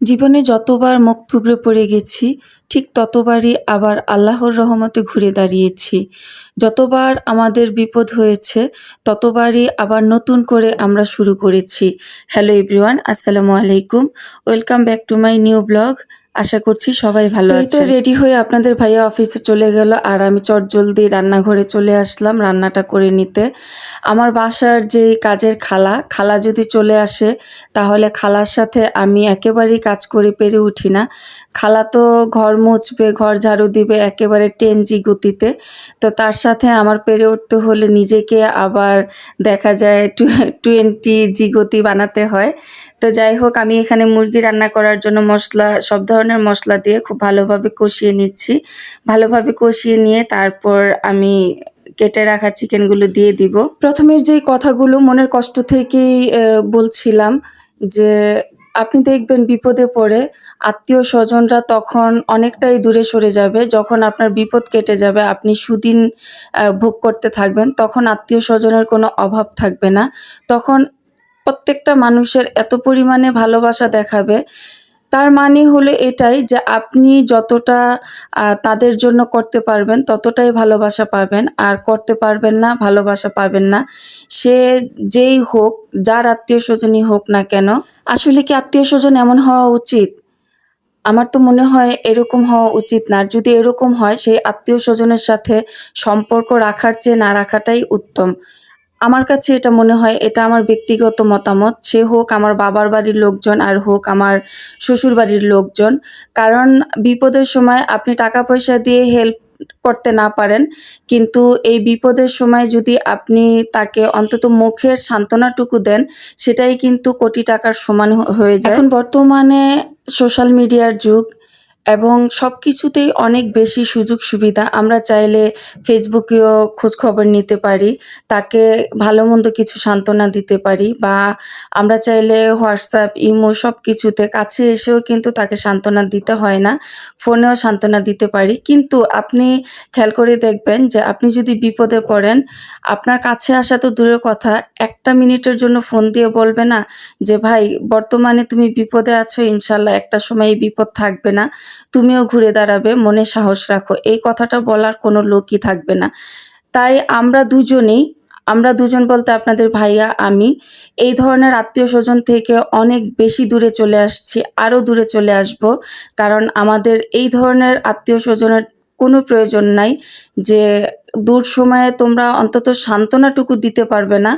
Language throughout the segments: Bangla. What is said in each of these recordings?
জীবনে যতবার মুখ থুবড়ে পড়ে গেছি, ঠিক ততবারই আবার আল্লাহর রহমতে ঘুরে দাঁড়িয়েছি। যতবার আমাদের বিপদ হয়েছে, ততবারই আবার নতুন করে আমরা শুরু করেছি। হ্যালো এভরিওয়ান আসসালামু আলাইকুম। Welcome back to my new blog আশা করছি সবাই ভালো আছে তো রেডি হয়ে আপনাদের ভাইয়া অফিসে চলে গেল আর আমি চট জলদি রান্নাঘরে চলে আসলাম রান্নাটা করে নিতে। আমার বাসার যে কাজের খালা খালা যদি চলে আসে তাহলে খালার সাথে আমি একেবারেই কাজ করে পেরে উঠি না। খালা তো ঘর মুছবে ঘর ঝাড়ু দিবে একেবারে টেনজি গতিতে। তো তার সাথে আমার পেরে উঠতে হলে নিজেকে আবার দেখা যায় টোয়েন্টি জি গতি বানাতে হয়। তো যাই হোক আমি এখানে মুরগি রান্না করার জন্য মশলা সব ধরনের মশলা দিয়ে খুব ভালোভাবে কষিয়ে নিচ্ছি। ভালোভাবে কষিয়ে নিয়ে তারপর আমি কেটে রাখা চিকেনগুলো দিয়ে দিব। প্রথমের যে কথাগুলো মনের কষ্ট থেকেই বলছিলাম যে আপনি দেখবেন বিপদে পড়ে, আত্মীয় স্বজনরা তখন অনেকটাই দূরে সরে যাবে। যখন আপনার বিপদ কেটে যাবে, আপনি সুদিন ভোগ করতে থাকবেন, তখন আত্মীয় স্বজনের কোনো অভাব থাকবে না। তখন প্রত্যেকটা মানুষের এত পরিমাণে ভালোবাসা দেখাবে তার মানে হলো এটাই যে আপনি যতটা তাদের জন্য করতে পারবেন ততটাই ভালোবাসা পাবেন। আর করতে পারবেন না, ভালোবাসা পাবেন না। সে যেই হোক, যার আত্মীয় স্বজনই হোক না কেন, আসলে কি আত্মীয় স্বজন এমন হওয়া উচিত? আমার তো মনে হয় এরকম হওয়া উচিত না। আর যদি এরকম হয়, সেই আত্মীয় স্বজনের সাথে সম্পর্ক রাখার চেয়ে না রাখাটাই উত্তম। আমার কাছে এটা মনে হয়, এটা আমার ব্যক্তিগত মতামত, সে হোক আমার বাবার বাড়ির লোকজন আর হোক আমার শ্বশুর বাড়ির লোকজন। কারণ বিপদের সময় আপনি টাকা পয়সা দিয়ে হেল্প করতে না পারেন, কিন্তু এই বিপদের সময় যদি আপনি তাকে অন্তত মুখের সান্ত্বনাটুকু দেন, সেটাই কিন্তু কোটি টাকার সমান হয়ে যায়। এখন বর্তমানে সোশ্যাল মিডিয়ার যুগ এবং সব কিছুতেই অনেক বেশি সুযোগ সুবিধা। আমরা চাইলে ফেসবুকেও খোঁজখবর নিতে পারি, তাকে ভালো মন্দ কিছু সান্ত্বনা দিতে পারি বা আমরা চাইলে হোয়াটসঅ্যাপ, ইমো সব কিছুতে কাছে এসেও কিন্তু তাকে সান্ত্বনা দিতে হয় না, ফোনেও সান্ত্বনা দিতে পারি। কিন্তু আপনি খেয়াল করে দেখবেন যে আপনি যদি বিপদে পড়েন, আপনার কাছে আসা তো দূরের কথা, একটা মিনিটের জন্য ফোন দিয়ে বলবে না যে, ভাই, বর্তমানে তুমি বিপদে আছো, ইনশাল্লাহ একটা সময় বিপদ থাকবে না। তুমিও ঘুরে দাঁড়াবে, মনে সাহস রাখো। এই কথাটা বলার কোনো লোকই থাকবে না। তাই আমরা দুজনেই, আমরা দুজন বলতে আপনাদের ভাইয়া, আমি, এই ধরনের আত্মীয় স্বজন থেকে অনেক বেশি দূরে চলে আসছি, আরও দূরে চলে আসব। কারণ আমাদের এই ধরনের আত্মীয় স্বজনের কোনো প্রয়োজন নাই যে দূর সময়ে তোমরা অন্তত সান্ত্বনাটুকু দিতে পারবে না।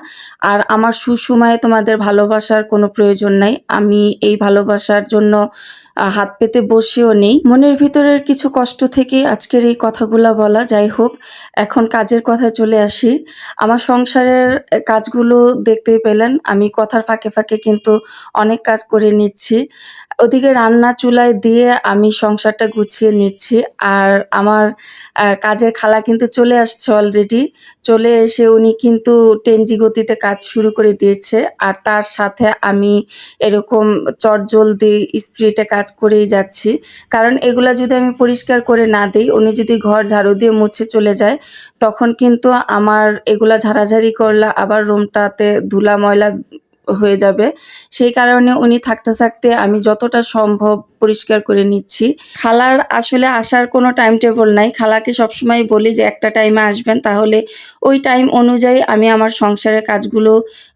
আর আমার সুসময়ে তোমাদের ভালোবাসার কোনো প্রয়োজন নাই। আমি এই ভালোবাসার জন্য হাত পেতে বসেও নেই। মনের ভিতরের কিছু কষ্ট থেকে আজকের এই কথাগুলা বলা যাই হোক, এখন কাজের কথায় চলে আসি। আমার সংসারের কাজগুলো দেখতেই পেলেন। আমি কথার ফাঁকে ফাঁকে কিন্তু অনেক কাজ করে নিচ্ছি। ওদিকে রান্না চুলায় দিয়ে আমি সংসারটা গুছিয়ে নিচ্ছি। আর আমার কাজের খালা কিন্তু চলে আসছে অলরেডি চলে এসে উনি কিন্তু টেনজি গতিতে কাজ শুরু করে দিয়েছে। আর তার সাথে আমি এরকম চটজলদি স্প্রিটে কাজ করেই যাচ্ছি। কারণ এগুলা যদি আমি পরিষ্কার করে না দিই, উনি যদি ঘর ঝাড়ু দিয়ে মুছে চলে যায়, তখন কিন্তু আমার এগুলা ঝাড়াঝাড়ি করলে আবার রুমটাতে ধুলা, ময়লা হয়ে যাবে। সেই কারণে উনি থাকতে থাকতে আমি যতটা সম্ভব পরিষ্কার করে নিচ্ছি। খালার আসলে আসার কোনো টাইম টেবল নাই। খালাকে সবসময় বলি যে একটা টাইমে আসবেন তাহলে ওই টাইম অনুযায়ী আমি আমার সংসারের কাজগুলো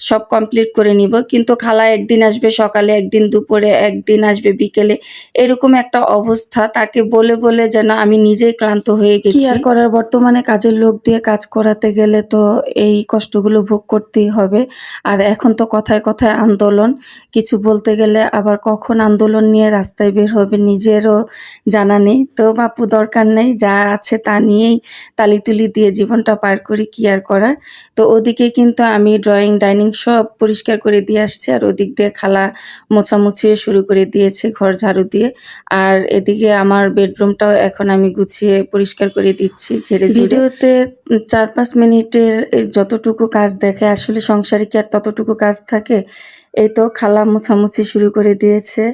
সব কমপ্লিট করে নিব। কিন্তু খালা একদিন আসবে সকালে একদিন দুপুরে একদিন আসবে বিকেলে এরকম একটা অবস্থা। তাকে বলে বলে যেন আমি নিজেই ক্লান্ত হয়ে গেছি। আর করার? বর্তমানে কাজের লোক দিয়ে কাজ করাতে গেলে তো এই কষ্টগুলো ভোগ করতেই হবে। আর এখন তো কথায় কথায় আন্দোলন। কিছু বলতে গেলে আবার কখন আন্দোলন নিয়ে রাস্তায় বের হবে নিজেরও জানা নেই। তো বাপু দরকার নেই, যা আছে তা নিয়েই তালি তুলি দিয়ে জীবনটা পার করি, কি আর করার? তো ওদিকে কিন্তু আমি ড্রয়িং ডাইনিং সব পরিষ্কার করে দিয়ে আসছি, আর ওদিক দিয়ে খালা মোছামুছিও শুরু করে দিয়েছে ঘর ঝাড়ু দিয়ে। আর এদিকে আমার বেডরুমটাও এখন আমি গুছিয়ে পরিষ্কার করে দিচ্ছি ঝেড়ে ভিডিওতে চার পাঁচ মিনিটের যতটুকু কাজ দেখে, আসলে সংসারে কি আর ততটুকু কাজ থাকে? এই তো খালা মোছামুছি শুরু করে দিয়েছে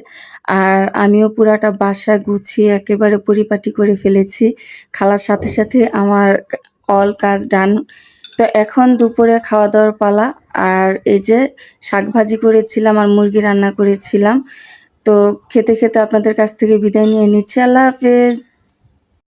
আর আমিও পুরাটা বাসা গুছিয়ে একেবারে পরিপাটি করে ফেলেছি। খালার সাথে সাথে আমার অল কাজ ডান। তো এখন দুপুরে খাওয়া দাওয়ার পালা আর এই যে শাক ভাজি করেছিলাম আর মুরগি রান্না করেছিলাম। তো খেতে খেতে আপনাদের কাছ থেকে বিদায় নিয়ে নিচ্ছি। আল্লাহ হাফেজ।